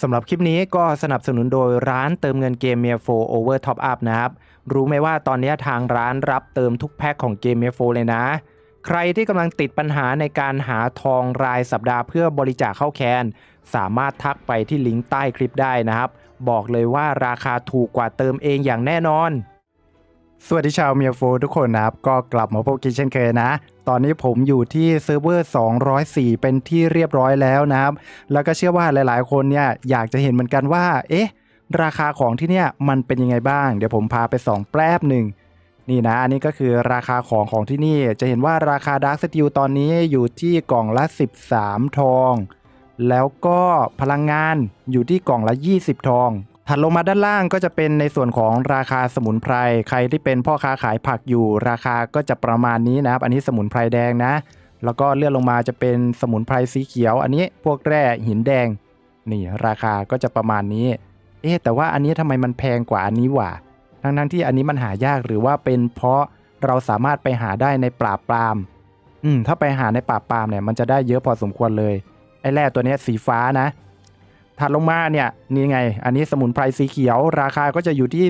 สำหรับคลิปนี้ก็สนับสนุนโดยร้านเติมเงินเกมเมียโฟโอเวอร์ท็อปอัพนะครับ รู้ไหมว่าตอนนี้ทางร้านรับเติมทุกแพ็คของเกมเมียโฟเลยนะ ใครที่กำลังติดปัญหาในการหาทองรายสัปดาห์เพื่อบริจาคเข้าแคน สามารถทักไปที่ลิงก์ใต้คลิปได้นะครับ บอกเลยว่าราคาถูกกว่าเติมเองอย่างแน่นอน สวัสดีชาวเมียโฟทุกคนนะครับ ก็กลับมาพบกันเช่นเคยนะ ตอนนี้ผมอยู่ที่เซิร์ฟเวอร์ 204 เป็นที่เรียบร้อยแล้วนะครับ แล้วก็เชื่อว่าหลายๆ คนเนี่ยอยากจะเห็นเหมือนกันว่า เอ๊ะ ราคาของที่เนี่ยมันเป็นยังไงบ้าง เดี๋ยวผมพาไปส่องแป๊บหนึ่งนี่นะ อันนี้ก็คือราคาของของที่นี่ จะเห็นว่าราคาดาร์ s สติลตอนนี้อยู่ที่กล่องละ 13 ทอง แล้วก็พลังงานอยู่ที่กล่องละ 20 ทอง ถัดลงมาด้านล่างก็จะเป็นในส่วนของราคาสมุนไพร ใครที่เป็นพ่อค้าขายผักอยู่ ราคาก็จะประมาณนี้นะครับ อันนี้สมุนไพรแดงนะ แล้วก็เลื่อนลงมาจะเป็นสมุนไพรสีเขียว อันนี้พวกแร่หินแดง นี่ราคาก็จะประมาณนี้ เอ๊แต่ว่าอันนี้ทำไมมันแพงกว่าอันนี้หว่าทั้งทั้งๆที่อันนี้มันหายากหรือว่าเป็นเพราะเราสามารถไปหาได้ในปราบปราม อืมถ้าไปหาในปราบปรามเนี่ยมันจะได้เยอะพอสมควรเลย ไอ้แร่ตัวนี้สีฟ้านะ ถัดลงมาเนี่ยนี่ไง อันนี้สมุนไพรสีเขียว ราคาก็จะอยู่ที่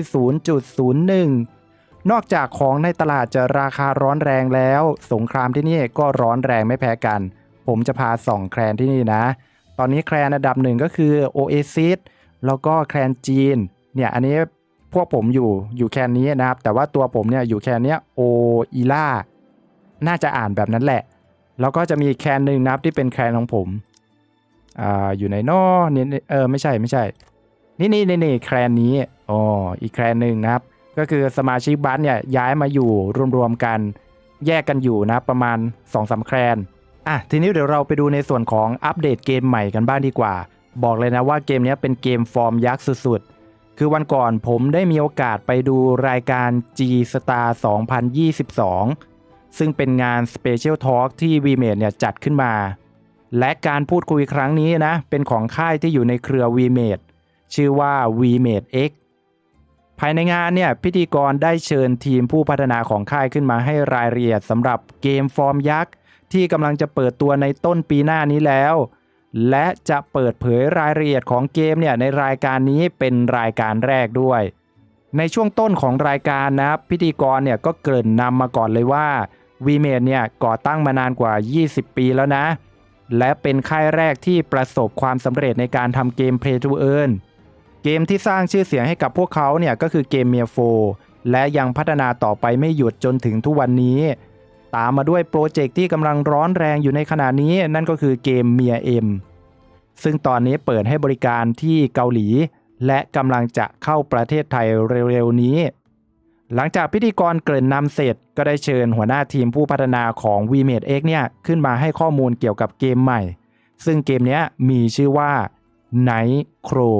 0.01 นอกจากของในตลาดจะราคาร้อนแรงแล้ว สงครามที่นี่ก็ร้อนแรงไม่แพ้กัน ผมจะพาส่องแคลนที่นี่นะ ตอนนี้แคลนอันดับหนึ่งก็คือ Oasis แล้วก็แคลนจีนเนี่ยอันนี้พวกผมอยู่อยู่แคนนี้นะครับ แต่ว่าตัวผมเนี่ยอยู่แคนเนี้ยโออีล่าน่าจะอ่านแบบนั้นแหละแล้วก็จะมีแคนหนึ่งนะครับที่เป็นแคนของผม อ่าอยู่ในนอนี่เออไม่ใช่ไม่ใช่นี่นี่นี่นี่แคลนนี้อ๋ออีกแคลนหนึ่งนะครับ ก็คือสมาชิกบัสเนี่ยย้ายมาอยู่รวมๆกันแยกกันอยู่นะประมาณ2อสาแคลนอะทีนี้เดี๋ยวเราไปดูในส่วนของอัปเดตเกมใหม่กันบ้างดีกว่า บอกเลยนะว่าเกมนี้เป็นเกมฟอร์มยักษ์สุดๆ คือวันก่อนผมได้มีโอกาสไปดูรายการ G Star 2022 ซึ่งเป็นงาน Special Talk ที่ v m a d e เนี่ยจัดขึ้นมา และการพูดคุยครั้งนี้นะ เป็นของค่ายที่อยู่ในเครือ v m a d e ชื่อว่า v m a d e X ภายในงานเนี่ยพิธีกรได้เชิญทีมผู้พัฒนาของค่ายขึ้นมาให้รายละเอียดสำหรับเกมฟอร์มยักษ์ ที่กำลังจะเปิดตัวในต้นปีหน้านี้แล้ว และจะเปิดเผยรายละเอียดของเกมเนี่ยในรายการนี้เป็นรายการแรกด้วย ในช่วงต้นของรายการนะครับพิธีกรเนี่ยก็เกริ่นนำมาก่อนเลยว่า v m a d e เนี่ยก่อตั้งมานานกว่า 20 ปีแล้วนะ และเป็นค่ายแรกที่ประสบความสำเร็จในการทำเกม Play to Earn เกมที่สร้างชื่อเสียงให้กับพวกเขาเนี่ยก็คือเกมเมียโฟและยังพัฒนาต่อไปไม่หยุดจนถึงทุกวันนี้ ตามมาด้วยโปรเจกต์ที่กำลังร้อนแรงอยู่ในขณะนี้นั่นก็คือเกมเมียเอ็มซึ่งตอนนี้เปิดให้บริการที่เกาหลี และกำลังจะเข้าประเทศไทยเร็วๆนี้ หลังจากพิธีกรเกริ่นนำเสร็จ ก็ได้เชิญหัวหน้าทีมผู้พัฒนาของ v m a d e X เนี่ยขึ้นมาให้ข้อมูลเกี่ยวกับเกมใหม่ ซึ่งเกมนี้มีชื่อว่า Night Crow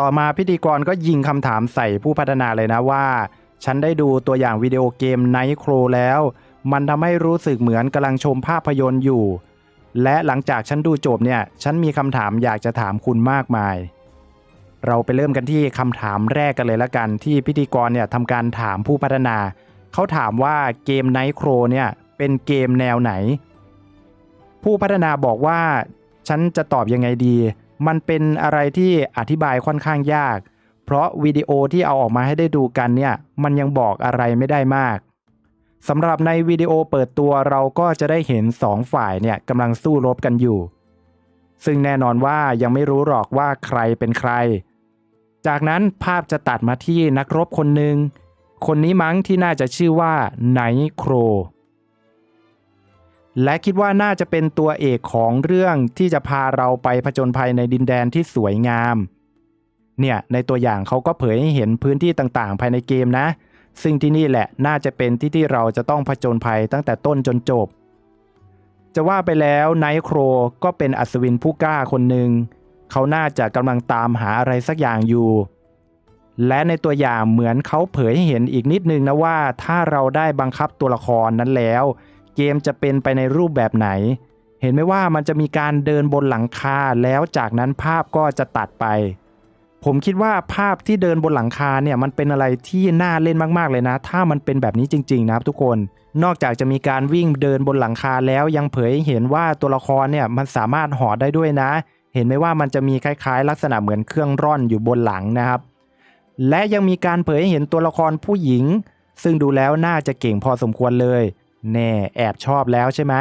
ต่อมาพิธีกรก็ยิงคำถามใส่ผู้พัฒนาเลยนะว่า ฉันได้ดูตัวอย่างวิดีโอเกม Night Crow แล้ว มันทำให้รู้สึกเหมือนกำลังชมภาพยนตร์อยู่ และหลังจากฉันดูจบเนี่ย ฉันมีคำถามอยากจะถามคุณมากมาย เราไปเริ่มกันที่คำถามแรกกันเลยละกัน ที่พิธีกรเนี่ยทำการถามผู้พัฒนา เขาถามว่าเกม Night Crow เนี่ยเป็นเกมแนวไหน ผู้พัฒนาบอกว่า ฉันจะตอบยังไงดี มันเป็นอะไรที่อธิบายค่อนข้างยาก เพราะวิดีโอที่เอาออกมาให้ได้ดูกันเนี่ยมันยังบอกอะไรไม่ได้มากสำหรับในวิดีโอเปิดตัวเราก็จะได้เห็นสองฝ่ายเนี่ยกำลังสู้รบกันอยู่ ซึ่งแน่นอนว่ายังไม่รู้หรอกว่าใครเป็นใคร จากนั้นภาพจะตัดมาที่นักรบคนหนึ่งคนนี้มั้งที่น่าจะชื่อว่าไนโคร และคิดว่าน่าจะเป็นตัวเอกของเรื่องที่จะพาเราไปผจญภัยในดินแดนที่สวยงาม เนี่ยในตัวอย่างเขาก็เผยให้เห็นพื้นที่ต่างๆ ภายในเกมนะ ซึ่งที่นี่แหละน่าจะเป็นที่ที่เราจะต้องผจญภัยตั้งแต่ต้นจนจบ จะว่าไปแล้วไนท์โครก็เป็นอัศวินผู้กล้าคนหนึ่งเขาน่าจะกำลังตามหาอะไรสักอย่างอยู่ และในตัวอย่างเหมือนเขาเผยให้เห็นอีกนิดนึงนะว่า ถ้าเราได้บังคับตัวละครนั้นแล้ว เกมจะเป็นไปในรูปแบบไหน เห็นไหมว่ามันจะมีการเดินบนหลังคาแล้วจากนั้นภาพก็จะตัดไป ผมคิดว่าภาพที่เดินบนหลังคาเนี่ยมันเป็นอะไรที่น่าเล่นมากๆเลยนะ ถ้ามันเป็นแบบนี้จริง ๆ นะครับทุกคน นอกจากจะมีการวิ่งเดินบนหลังคาแล้วยังเผยให้เห็นว่าตัวละครเนี่ยมันสามารถหอได้ด้วยนะ เห็นไหมว่ามันจะมีคล้าย ๆ ลักษณะเหมือนเครื่องร่อนอยู่บนหลังนะครับ และยังมีการเผยให้เห็นตัวละครผู้หญิง ซึ่งดูแล้วน่าจะเก่งพอสมควรเลย แน่แอบชอบแล้วใช่ไหม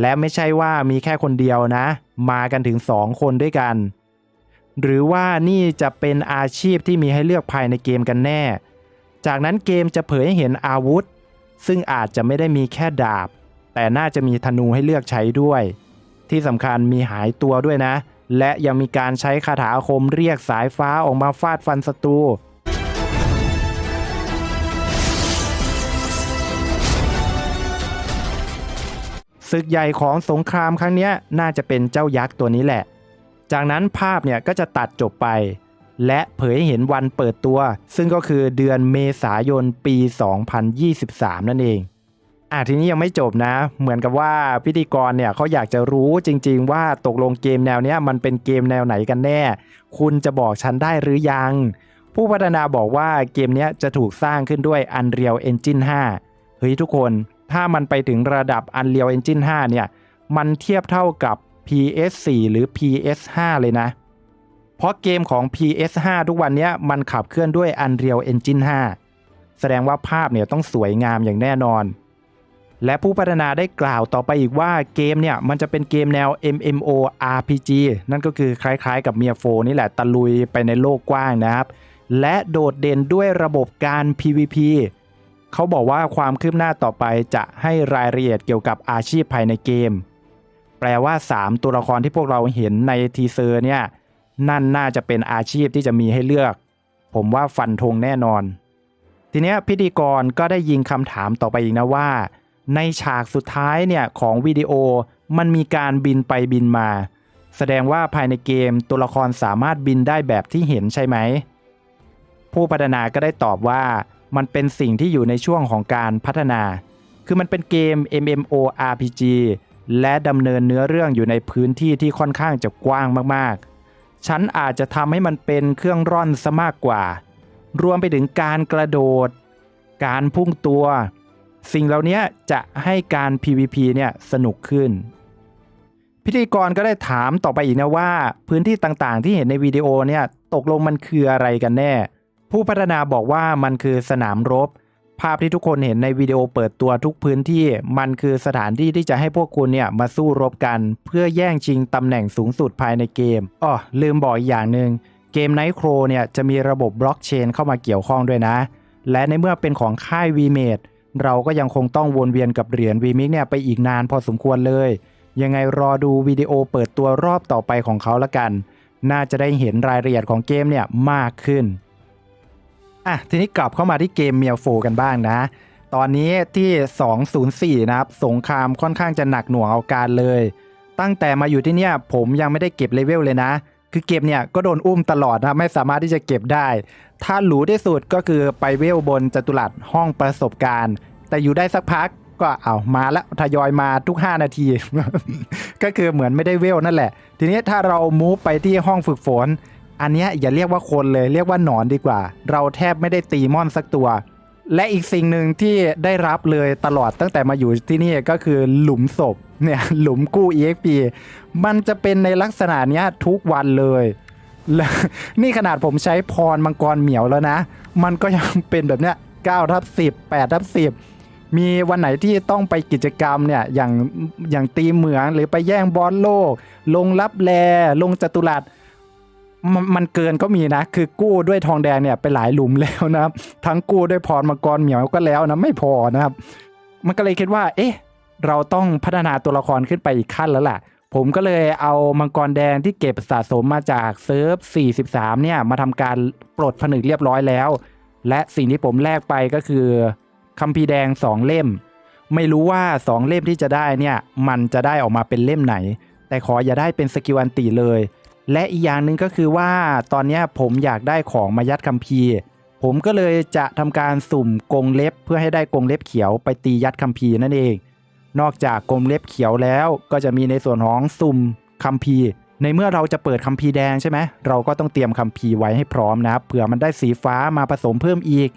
และไม่ใช่ว่ามีแค่คนเดียวนะ มากันถึง2คนด้วยกัน หรือว่านี่จะเป็นอาชีพที่มีให้เลือกภายในเกมกันแน่ จากนั้นเกมจะเผยให้เห็นอาวุธ ซึ่งอาจจะไม่ได้มีแค่ดาบ แต่น่าจะมีธนูให้เลือกใช้ด้วย ที่สำคัญมีหายตัวด้วยนะ และยังมีการใช้คาถาอาคมเรียกสายฟ้าออกมาฟาดฟันศัตรู ศึกใหญ่ของสงครามครั้งนี้น่าจะเป็นเจ้ายักษ์ตัวนี้แหละ จากนั้นภาพเนี่ยก็จะตัดจบไป และเผยให้เห็นวันเปิดตัว ซึ่งก็คือเดือนเมษายนปี 2023 นั่นเองอะทีนี้ยังไม่จบนะ เหมือนกับว่าพิธีกรเนี่ยเขาอยากจะรู้จริง ๆ ว่าตกลงเกมแนวเนี้ยมันเป็นเกมแนวไหนกันแน่ คุณจะบอกฉันได้หรือยัง ผู้พัฒนาบอกว่าเกมเนี้ยจะถูกสร้างขึ้นด้วย Unreal Engine 5 เฮ้ยทุกคน ถ้ามันไปถึงระดับ Unreal Engine 5 เนี่ย มันเทียบเท่ากับ PS4 หรือ PS5 เลยนะ เพราะเกมของ PS5 ทุกวันนี้มันขับเคลื่อนด้วย Unreal Engine 5 แสดงว่าภาพเนี่ยต้องสวยงามอย่างแน่นอน และผู้พัฒนาได้กล่าวต่อไปอีกว่าเกมเนี่ย มันจะเป็นเกมแนว MMO RPG นั่นก็คือคล้ายๆกับเมียโฟนี่แหละตะลุยไปในโลกกว้างนะครับ และโดดเด่นด้วยระบบการ PVP เขาบอกว่าความคืบหน้าต่อไปจะให้รายละเอียดเกี่ยวกับอาชีพภายในเกม แปลว่า 3 ตัวละครที่พวกเราเห็นในทีเซอร์เนี่ยนั่นน่าจะเป็นอาชีพที่จะมีให้เลือก ผมว่าฟันธงแน่นอน ทีเนี้ยพิธีกรก็ได้ยิงคำถามต่อไปอีกนะว่า ในฉากสุดท้ายเนี่ยของวิดีโอมันมีการบินไปบินมา แสดงว่าภายในเกมตัวละครสามารถบินได้แบบที่เห็นใช่ไหม ผู้พัฒนาก็ได้ตอบว่า มันเป็นสิ่งที่อยู่ในช่วงของการพัฒนา คือมันเป็นเกม MMORPG และดำเนินเนื้อเรื่องอยู่ในพื้นที่ที่ค่อนข้างจะกว้างมากๆ ฉันอาจจะทำให้มันเป็นเครื่องร่อนซะมากกว่า รวมไปถึงการกระโดด การพุ่งตัว สิ่งเหล่านี้จะให้การ PVP เนี่ยสนุกขึ้น พิธีกรก็ได้ถามต่อไปอีกนะว่า พื้นที่ต่างๆ ที่เห็นในวิดีโอเนี่ยตกลงมันคืออะไรกันแน่ ผู้พัฒนาบอกว่ามันคือสนามรบ ภาพที่ทุกคนเห็นในวิดีโอเปิดตัวทุกพื้นที่ มันคือสถานที่ที่จะให้พวกคุณเนี่ยมาสู้รบกัน เพื่อแย่งชิงตำแหน่งสูงสุดภายในเกมอ้อลืมบอกอีกอย่างหนึ่งเกม Night Crow เนี่ยจะมีระบบบล็อกเชนเข้ามาเกี่ยวข้องด้วยนะ และในเมื่อเป็นของค่าย VMade เราก็ยังคงต้องวนเวียนกับเหรียญ VMix เนี่ยไปอีกนานพอสมควรเลย ยังไงรอดูวิดีโอเปิดตัวรอบต่อไปของเขาละกัน น่าจะได้เห็นรายละเอียดของเกมเนี่ยมากขึ้น อะทีนี้กลับเข้ามาที่เกมเมียโฟกันบ้างนะ ตอนนี้ที่ 204 นะครับ สงครามค่อนข้างจะหนักหน่วงเอาการเลย ตั้งแต่มาอยู่ที่เนี่ยผมยังไม่ได้เก็บเลเวลเลยนะ คือเก็บเนี่ยก็โดนอุ้มตลอดนะไม่สามารถที่จะเก็บได้ ถ้าหรูที่สุดก็คือไปเวลบนจตุรัสห้องประสบการณ์ แต่อยู่ได้สักพักก็เอามาแล้วทยอยมาทุก 5 นาที ก็คือเหมือนไม่ได้เวลนั่นแหละ ทีนี้ถ้าเรามูฟไปที่ห้องฝึกฝน อันนี้อย่าเรียกว่าคนเลยเรียกว่าหนอนดีกว่า เราแทบไม่ได้ตีมอนสักตัว และอีกสิ่งหนึ่งที่ได้รับเลยตลอดตั้งแต่มาอยู่ที่นี่ก็คือหลุมศพเนี่ยหลุมกู้ EXP มันจะเป็นในลักษณะเนี้ยทุกวันเลยและนี่ขนาดผมใช้พรมังกรเหมียวแล้วนะ มันก็ยังเป็นแบบเนี้ย9ทับ10 8ทับ10 มีวันไหนที่ต้องไปกิจกรรมเนี่ยอย่างอย่างตีเหมืองหรือไปแย่งบอลโลก ลงรับแลลงจัตุรัส มันมันเกินก็มีนะ คือกู้ด้วยทองแดงเนี่ยไปหลายหลุมแล้วนะครับ ทั้งกู้ด้วยพรมังกรเหมียวก็แล้วนะไม่พอนะครับ มันก็เลยคิดว่า เอ๊ะ เราต้องพัฒนาตัวละครขึ้นไปอีกขั้นแล้วล่ะ ผมก็เลยเอามังกรแดงที่เก็บสะสมมาจากเซิร์ฟ 43 เนี่ยมาทำการปลดผนึกเรียบร้อยแล้ว และสิ่งที่ผมแลกไปก็คือคัมภีร์แดง 2 เล่ม ไม่รู้ว่า 2 เล่มที่จะได้เนี่ยมันจะได้ออกมาเป็นเล่มไหน แต่ขออย่าได้เป็นสกิลอันตีเลย และอีกอย่างหนึ่งก็คือว่าตอนนี้ผมอยากได้ของมายัดคัมภีร์ ผมก็เลยจะทำการสุ่มกรงเล็บเพื่อให้ได้กรงเล็บเขียวไปตียัดคัมภีร์นั่นเอง นอกจากกลมเล็บเขียวแล้วก็จะมีในส่วนของสุ่มคัมภีร์ ในเมื่อเราจะเปิดคัมภีร์แดงใช่ไหมเราก็ต้องเตรียมคัมภีร์ไว้ให้พร้อมนะครับเผื่อมันได้สีฟ้ามาผสมเพิ่มอีก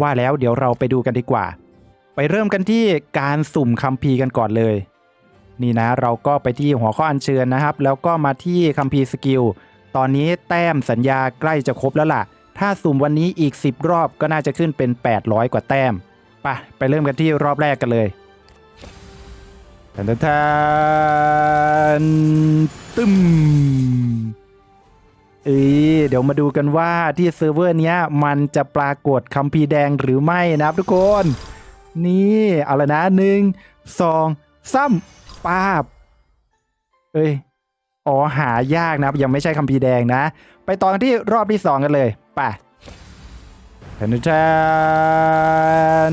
ว่าแล้วเดี๋ยวเราไปดูกันดีกว่า ไปเริ่มกันที่การสุ่มคัมภีร์กันก่อนเลย นี่นะเราก็ไปที่หัวข้ออัญเชิญนะครับ แล้วก็มาที่คัมภีร์สกิล ตอนนี้แต้มสัญญาใกล้จะครบแล้วล่ะ ถ้าสุ่มวันนี้อีก 10 รอบก็น่าจะขึ้นเป็น 800 กว่าแต้มไปไปเริ่มกันที่รอบแรกกันเลยทันทานตึมเอ้ยเดี๋ยวมาดูกันว่าที่เซิร์ฟเวอร์เนี้ยมันจะปรากฏคัมภีร์แดงหรือไม่นะครับทุกคน นี่ เอาละนะหนึ่งสองซ้ำ ป้าบ เอ้ย อ๋อหายากนะยังไม่ใช่คัมภีร์แดงนะ ไปตอนที่รอบที่2กันเลยไป่ะแทนแท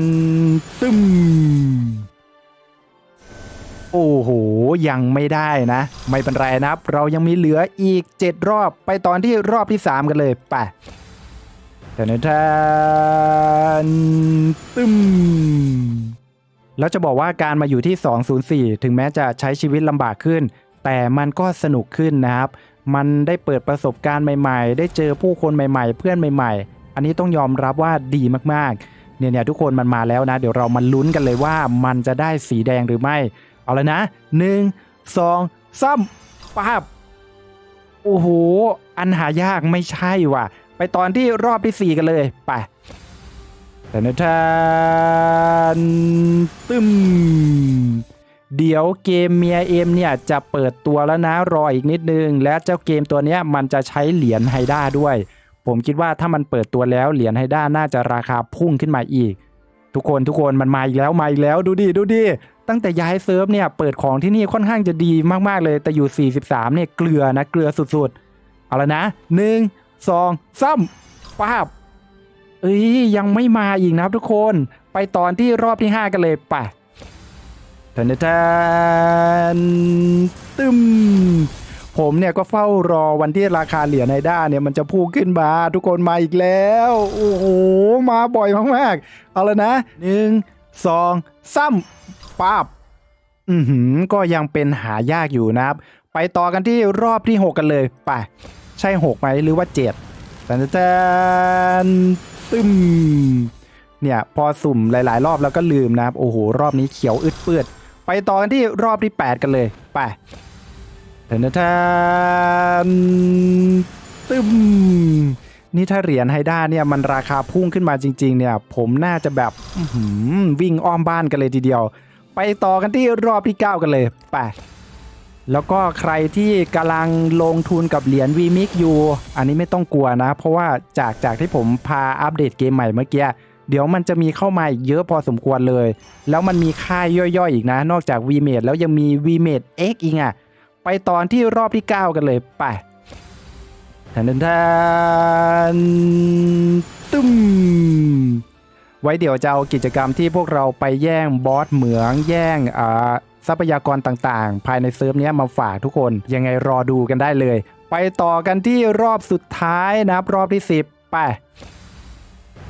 นตึมโอ้โห ยังไม่ได้นะ ไม่เป็นไรนะครับ เรายังมีเหลืออีก 7 รอบไปตอนที่รอบที่ 3 กันเลยไป่ะแทนแทนตึม แล้วจะบอกว่าการมาอยู่ที่ 204 ถึงแม้จะใช้ชีวิตลำบากขึ้น แต่มันก็สนุกขึ้นนะครับ มันได้เปิดประสบการณ์ใหม่ๆ ได้เจอผู้คนใหม่ๆ เพื่อนใหม่ ๆ อันนี้ต้องยอมรับว่าดีมากๆ เนี่ยเนี่ยทุกคนมันมาแล้วนะ เดี๋ยวเรามาลุ้นกันเลยว่ามันจะได้สีแดงหรือไม่ เอาเลยนะ 1 2 3ป้าบโอ้โห อันหายากไม่ใช่ว่ะ ไปตอนที่รอบที่ 4 กันเลย ไป แต่นทานตึมเดี๋ยวเกมเมียเอ็มเนี่ยจะเปิดตัวแล้วนะรออีกนิดนึง และเจ้าเกมตัวนี้มันจะใช้เหรียญไฮด้าด้วย ผมคิดว่าถ้ามันเปิดตัวแล้วเหรียญไฮด้าน่าจะราคาพุ่งขึ้นมาอีก ทุกคนทุกคนมันมาอีกแล้วมาอีกแล้วดูดิดูดิตั้งแต่ย้ายเซิร์ฟเนี่ยเปิดของที่นี่ค่อนข้างจะดีมากๆเลย แต่อยู่ 43เนี่ยเกลือนะเกลือสุดๆ เอาละนะหนึ่งสองสามป้าบ เอ้ยยังไม่มาอีกนะครับทุกคนไปตอนที่รอบที่ 5 กันเลยไปทันทันตึมผมเนี่ยก็เฝ้ารอวันที่ราคาเหรียญในด้าเนี่ยมันจะพุ่งขึ้นมาทุกคนมาอีกแล้ว โอ้โห มาบ่อยมากๆ เอาละนะหนึ่งสองสามป้าบอือหือก็ยังเป็นหายากอยู่นะครับ ไปต่อกันที่รอบที่ 6 กันเลย ไป ใช่ 6 ไหมหรือว่า7แต่แต่ ตึมเนี่ยพอสุ่มหลาย ๆ รอบแล้วก็ลืมนะครับ โอ้โห รอบนี้เขียวอึดเปื้ดไปต่อกันที่รอบที่ 8 กันเลยไปแทนแทนตึมนี่ถ้าเหรียญไฮด้าเนี่ยมันราคาพุ่งขึ้นมาจริง ๆ เนี่ย ผมน่าจะแบบวิ่งอ้อมบ้านกันเลยทีเดียว ไปต่อกันที่รอบที่ 9 กันเลยไป แล้วก็ใครที่กำลังลงทุนกับเหรียญ v m i x อยู่ อันนี้ไม่ต้องกลัวนะ เพราะว่าจากจากที่ผมพาอัปเดตเกมใหม่เมื่อกี้ เดี๋ยวมันจะมีเข้ามาเยอะพอสมควรเลย แล้วมันมีค่ายย่อยๆอีกนะ นอกจาก v m a d e แล้วยังมี v m a d e X อีกอะ ไปตอนที่รอบที่ 9 กันเลยไปทันทันตึมไว้เดี๋ยวจะเอากิจกรรมที่พวกเราไปแย่งบอสเหมืองแย่งอ่า ทรัพยากรต่างๆ ภายในเซิร์ฟนี้มาฝากทุกคน ยังไงรอดูกันได้เลย ไปต่อกันที่รอบสุดท้ายนะครับรอบที่ 10 ไป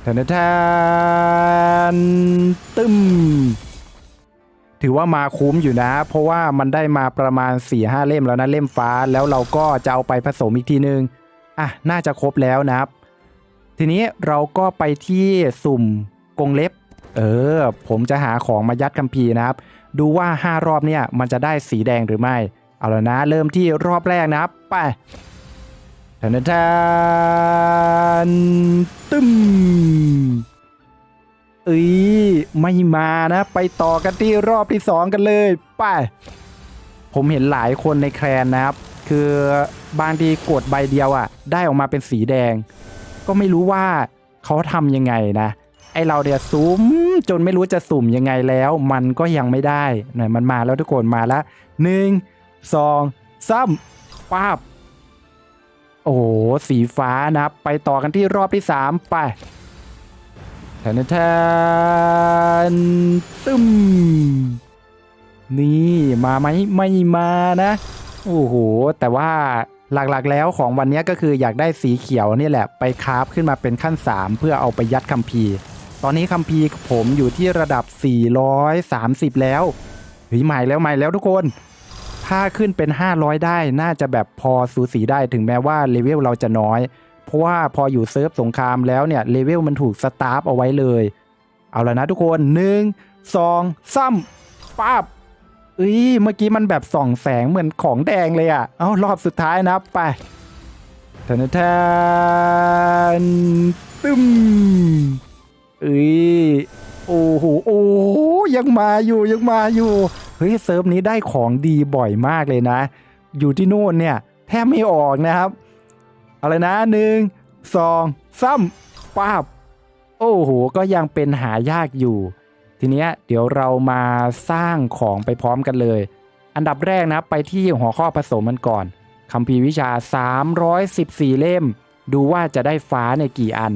แทนแทนตึมถือว่ามาคุ้มอยู่นะ เพราะว่ามันได้มาประมาณ 4-5 เล่มแล้วนะเล่มฟ้าแล้วเราก็จะเอาไปผสมอีกทีนึงอะน่าจะครบแล้วนะครับ ทีนี้เราก็ไปที่สุ่มกงเล็บ เออ ผมจะหาของมายัดคัมภีร์นะครับ ดูว่า 5 รอบเนี่ยมันจะได้สีแดงหรือไม่ เอาแล้วนะเริ่มที่รอบแรกนะครับ ไปแทนแทนตึมเอ้ยไม่มานะ ไปต่อกันที่รอบที่ 2 กันเลยไปผมเห็นหลายคนในแคลนนะครับ คือบางทีกดใบเดียวอะ่ะ ได้ออกมาเป็นสีแดง ก็ไม่รู้ว่าเขาทำยังไงนะ ไอเราเดี๋ยวซูมจนไม่รู้จะสุ่มยังไงแล้ว มันก็ยังไม่ได้หน่อยมันมาแล้วทุกคนมาแล้วหนึ่งสองสามป้าบโอ้โหสีฟ้านะครับ ไปต่อกันที่รอบที่สามไปแทนแทนตึมนี่มาไหมไม่มานะ โอ้โห แต่ว่าหลักๆแล้วของวันนี้ก็คืออยากได้สีเขียวนี่แหละ ไปคราฟขึ้นมาเป็นขั้น 3 เพื่อเอาไปยัดคัมภีร์ ตอนนี้คัมภีร์ผมอยู่ที่ระดับ 430 แล้วเฮ้ยใหม่แล้วใหม่แล้วทุกคน ถ้าขึ้นเป็น 500 ได้น่าจะแบบพอสูสีได้ถึงแม้ว่าเลเวลเราจะน้อย เพราะว่าพออยู่เซิร์ฟสงครามแล้วเนี่ยเลเวลมันถูกสตาร์ฟเอาไว้เลย เอาแล้วนะทุกคน 1 2 3ป้าบเอ้ยเมื่อกี้มันแบบส่องแสงเหมือนของแดงเลยอะ่ะ เอารอบสุดท้ายนะไปแทนแทนตึม เอ้ยโอ้โหโอ้โหยังมาอยู่ยังมาอยู่เฮ้ยเซิร์ฟนี้ได้ของดีบ่อยมากเลยนะ อยู่ที่นู่นเนี่ยแทบไม่ออกนะครับ อะไรนะหนึ่งสองซ้ำป้าบโอ้โหก็ยังเป็นหายากอยู่ ทีเนี้ยเดี๋ยวเรามาสร้างของไปพร้อมกันเลย อันดับแรกนะไปที่หัวข้อผสมมันก่อนคัมภีร์วิชา 314 เล่ม ดูว่าจะได้ฟ้าในกี่อัน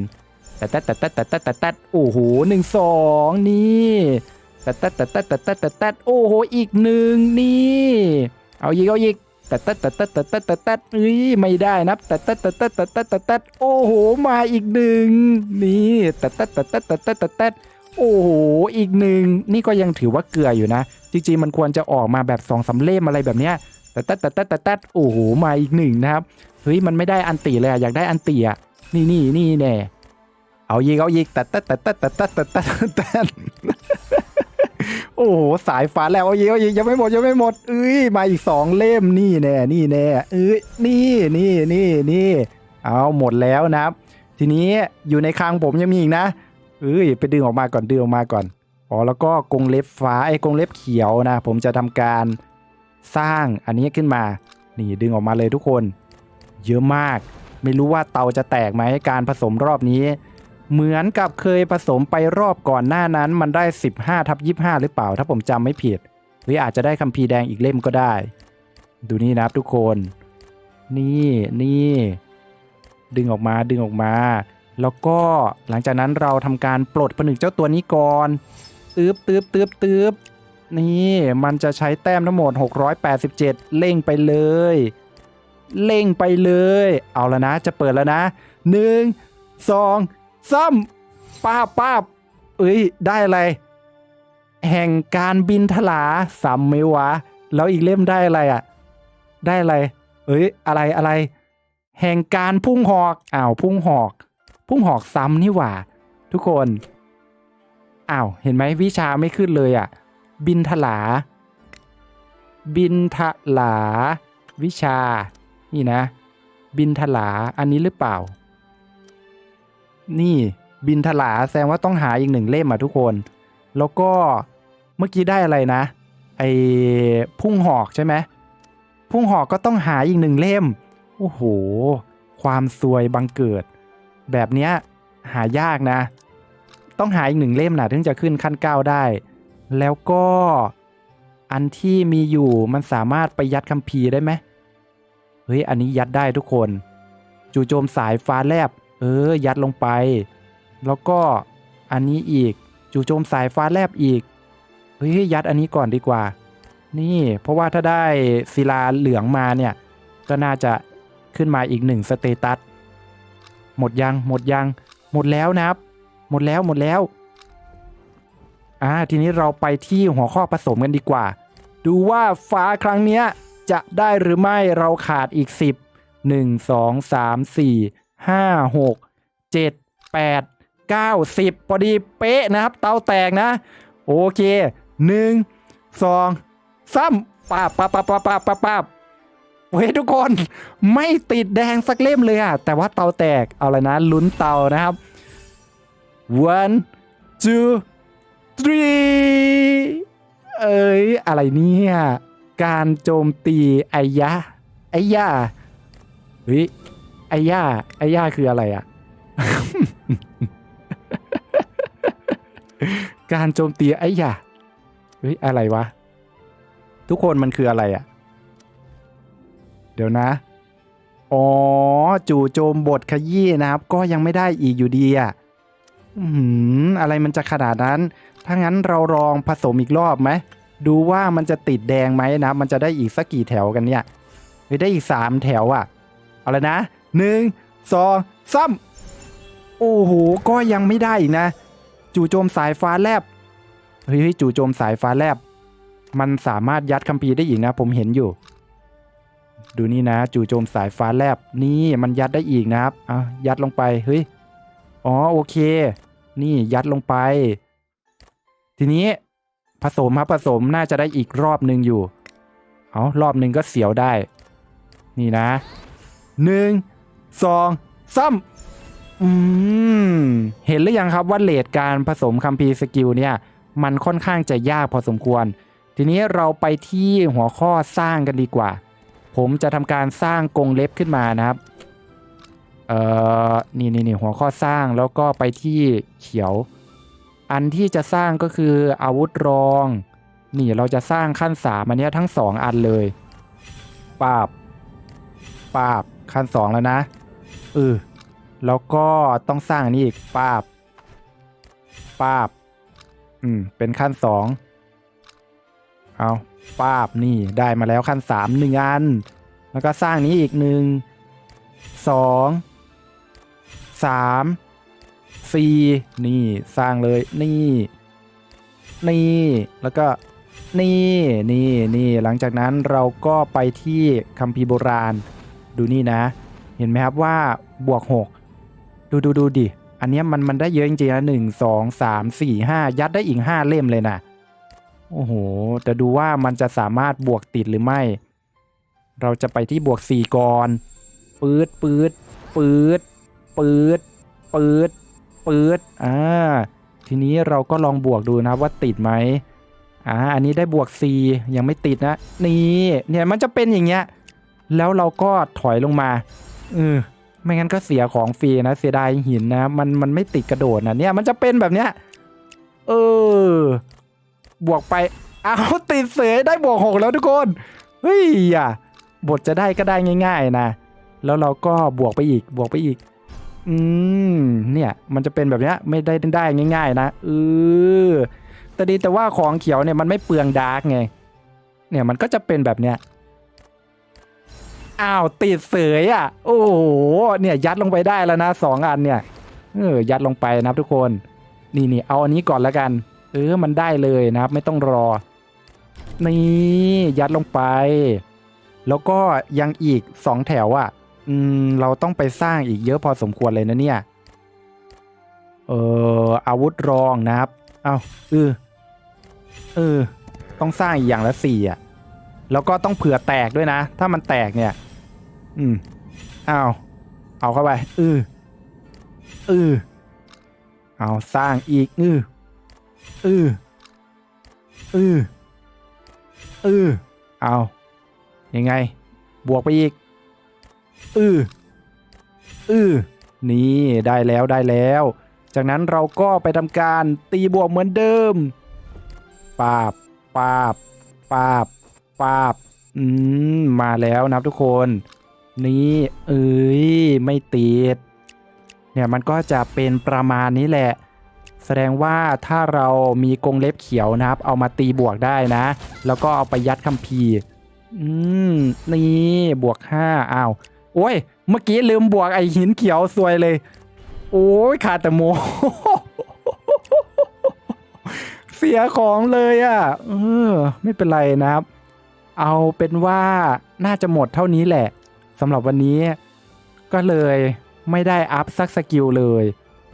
แต่แต่แต่แต่แต่แต่แต่แต่โอ้โหหนึ่งสองนี่แต่แต่แต่แต่แต่แต่แต่แต่โอ้โหอีกหนึ่งนี่เอาอีกเอาอีกแต่แต่แต่แต่แต่แต่แต่แต่เอ้ยไม่ได้นับแต่แต่แต่แต่แต่แต่แต่แต่โอ้โหมาอีกหนึ่งนี่แต่แต่แต่แต่แต่แต่แต่แต่โอ้โหอีกหนึ่งนี่ก็ยังถือว่าเกลืออยู่นะ จริงๆมันควรจะออกมาแบบสองสาเล่มอะไรแบบเนี้ยแต่แต่แต่แต่แต่แต่โอ้โหมาอีกหนึ่งนะครับเฮ้ยมันไม่ได้อันตีเลยอยากได้อันตีอะนี่นี่นี่แน่ เอายิงเอายิงแต่แต่แต่แต่แต่แต่แต่แต่แต่โอ้โหสายฟ้าแล้วเอายิงเอายิงยังไม่หมดยังไม่หมดเอ้ยมาอีกสองเล่มนี่แน่นี่แน่เอ้ยนี่นี่นี่นี่เอาหมดแล้วนะครับ ทีนี้อยู่ในคางผมยังมีอีกนะเอ้ยไปดึงออกมาก่อนดึงออกมาก่อนอ๋อแล้วก็กรงเล็บฟ้าไอ้กรงเล็บเขียวนะ ผมจะทำการสร้างอันนี้ขึ้นมา นี่ดึงออกมาเลยทุกคน เยอะมาก ไม่รู้ว่าเตาจะแตกไหมการผสมรอบนี้ เหมือนกับเคยผสมไปรอบก่อนหน้านั้นมันได้ 15ทับ25 หรือเปล่าถ้าผมจำไม่ผิด หรืออาจจะได้คัมภีร์แดงอีกเล่มก็ได้ ดูนี่นะครับทุกคน นี่นี่ ดึงออกมาดึงออกมา แล้วก็หลังจากนั้นเราทำการปลดผนึกเจ้าตัวนี้ก่อนตืบตืบตืบตืบนี่มันจะใช้แต้มทั้งหมด 687เร่งไปเลยเร่งไปเลย เอาแล้วนะจะเปิดแล้วนะหนึ่งสอง ซ้ำป้าป้าเอ้ย ได้อะไร แห่งการบินทลาซ้ำไหมวะ แล้วอีกเล่มได้อะไรอะ ได้อะไร เอ้ย อะไรอะไร แห่งการพุ่งหอก อ้าวพุ่งหอก พุ่งหอกซ้ำนี่หว่า ทุกคน อ้าว เห็นไหมวิชาไม่ขึ้นเลยอะ บินทลา บินทลา วิชา นี่นะ บินทลา อันนี้หรือเปล่า นี่บินทลาแสดงว่าต้องหาอีกหนึ่งเล่มอะทุกคน แล้วก็เมื่อกี้ได้อะไรนะ ไอ้พุ่งหอกใช่ไหมพุ่งหอกก็ต้องหาอีกหนึ่งเล่ม โอ้โห ความซวยบังเกิด แบบเนี้ยหายากนะ ต้องหาอีกหนึ่งเล่มนะถึงจะขึ้นขั้นเก้าได้ แล้วก็อันที่มีอยู่มันสามารถไปยัดคัมภีร์ได้ไหมเฮ้ย อันนี้ยัดได้ทุกคน จู่โจมสายฟ้าแลบ เออ ยัดลงไป แล้วก็อันนี้อีก จู่โจมสายฟ้าแลบอีก เฮ้ยยัดอันนี้ก่อนดีกว่า นี่ เพราะว่าถ้าได้ศิลาเหลืองมาเนี่ย ก็น่าจะขึ้นมาอีกหนึ่งสเตตัส หมดยัง หมดยัง หมดแล้วนะครับ หมดแล้ว หมดแล้ว อ่า ทีนี้เราไปที่หัวข้อผสมกันดีกว่า ดูว่าฟ้าครั้งเนี้ยจะได้หรือไม่ เราขาดอีก 10 1 2 3 4 5 6 7 8 9 10พอดีเป๊ะนะครับ เตาแตกนะ โอเค1 2 3ป้าบป้าบป้าบป้าบป้าบป้าบป้าบเฮ้ยทุกคนไม่ติดแดงสักเล่มเลยอะแต่ว่าเตาแตกเอาละนะลุ้นเตานะครับ one two three เอ้ยอะไรเนี่ย การโจมตีไอยะไอย่าเฮ้ย ไอ้ย่าไอ้ย่าคืออะไรอะการโจมตีไอ้ย่าเฮ้ยอะไรวะ ทุกคนมันคืออะไรอะเดี๋ยวนะ อ๋อ จู่โจมบทขยี้นะครับ ก็ยังไม่ได้อีกอยู่ดีอะอือหืออะไรมันจะขนาดนั้น ถ้างั้นเราลองผสมอีกรอบไหม ดูว่ามันจะติดแดงไหมนะ มันจะได้อีกสักกี่แถวกันเนี่ยได้อีกสามแถวอะ่ะอาละนะ หนึ่งสองสามโอ้โห ก็ยังไม่ได้นะ จู่โจมสายฟ้าแลบเฮ้ยเฮ้ยจู่โจมสายฟ้าแลบ มันสามารถยัดคัมภีร์ได้อีกนะ ผมเห็นอยู่ ดูนี่นะ จู่โจมสายฟ้าแลบ นี่มันยัดได้อีกนะครับอะยัดลงไปเฮ้ยอ๋อโอเค นี่ยัดลงไป ทีนี้ผสมครับผสมน่าจะได้อีกรอบหนึ่งอยู่ เอารอบหนึ่งก็เสียวได้ นี่นะหนึ่ง สองสามอืม เห็นหรือยังครับว่าเลทการผสมคัมภีร์สกิลเนี่ย มันค่อนข้างจะยากพอสมควร ทีนี้เราไปที่หัวข้อสร้างกันดีกว่า ผมจะทำการสร้างกรงเล็บขึ้นมานะครับ เอ่อ นี่นี่นี่หัวข้อสร้างแล้วก็ไปที่เขียว อันที่จะสร้างก็คืออาวุธรอง นี่เราจะสร้างขั้นสามอันนี้ทั้งสองอันเลยปาบปาบขั้นสองแล้วนะ เออแล้วก็ต้องสร้างนนี้อีกปาบปาบ อืม เป็นขั้นสองเอาปาบนี่ได้มาแล้วขั้นสามหนึ่งอัน แล้วก็สร้างนี้อีกหนึ่งสองสามสี่นี่สร้างเลยนี่ นี่ แล้วก็นี่นี่นี่หลังจากนั้นเราก็ไปที่คัมภีร์โบราณ ดูนี่นะ เห็นไหมครับว่าบวก 6 ดูดูดูดิ อันนี้มันมันได้เยอะจริงๆนะหนึ่งสองสามสี่ห้ายัดได้อีกห้าเล่มเลยนะโอ้โหแต่ดูว่ามันจะสามารถบวกติดหรือไม่ เราจะไปที่บวกสี่ก่อนปืดปืดปืดปืดปืดปืดอ่าทีนี้เราก็ลองบวกดูนะว่าติดไหมอ่าอันนี้ได้บวก 4 ยังไม่ติดนะ นี่เนี่ยมันจะเป็นอย่างเงี้ยแล้วเราก็ถอยลงมา เออไม่งั้นก็เสียของฟรีนะเสียดายหินนะมันมันไม่ติดกระโดดนะเนี่ยมันจะเป็นแบบเนี้ยเออบวกไปเอาติดเสยได้บวกหกแล้วทุกคนเฮ้ยอะบทจะได้ก็ได้ง่าย ๆ นะ แล้วเราก็บวกไปอีกบวกไปอีก อืมเนี่ยมันจะเป็นแบบเนี้ยไม่ได้ได้ง่าย ๆ นะเออแต่ดีแต่ว่าของเขียวเนี่ยมันไม่เปลืองดาร์กไง เนี่ยมันก็จะเป็นแบบเนี้ย อ้าวติดเสยอะ โอ้โหเนี่ยยัดลงไปได้แล้วนะสองอันเนี่ยเออยัดลงไปนะครับทุกคน นี่นี่เอาอันนี้ก่อนแล้วกัน เออมันได้เลยนะครับ ไม่ต้องรอ นี่ยัดลงไป แล้วก็ยังอีกสองแถวอะ อืมเราต้องไปสร้างอีกเยอะพอสมควรเลยนะเนี่ย เอออาวุธรองนะครับเอาเออเออ ต้องสร้างอีกอย่างละสี่อะ แล้วก็ต้องเผื่อแตกด้วยนะ ถ้ามันแตกเนี่ย อืมเอาเอาเข้าไปเออเอเอาสร้างอีกเออเออเออเอเอายังไง บวกไปอีกเออเออนี่ได้แล้วได้แล้ว จากนั้นเราก็ไปทำการตีบวกเหมือนเดิมปาบปาบปาบปาบอืมมาแล้วนะครับทุกคน นี่เอ้ยไม่ติดเนี่ยมันก็จะเป็นประมาณนี้แหละ แสดงว่าถ้าเรามีกรงเล็บเขียวนะครับ เอามาตีบวกได้นะ แล้วก็เอาไปยัดคัมภีร์อืมนี่บวกห้าอ้าวโอ้ย เมื่อกี้ลืมบวกไอหินเขียวสวยเลย โอ้ยขาดแต่โมเสียของเลยอะ่ะเออไม่เป็นไรนะครับ เอาเป็นว่าน่าจะหมดเท่านี้แหละ สำหรับวันนี้ก็เลยไม่ได้อัพสักสกิลเลย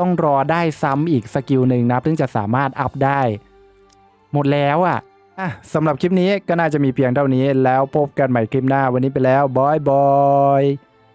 ต้องรอได้ซ้ำอีกสกิลหนึ่งนะถึงจะสามารถอัพได้ หมดแล้วอะ่ะอะสำหรับคลิปนี้ก็น่าจะมีเพียงเท่านี้แล้วพบกันใหม่คลิปหน้าวันนี้ไปแล้วบอยบอย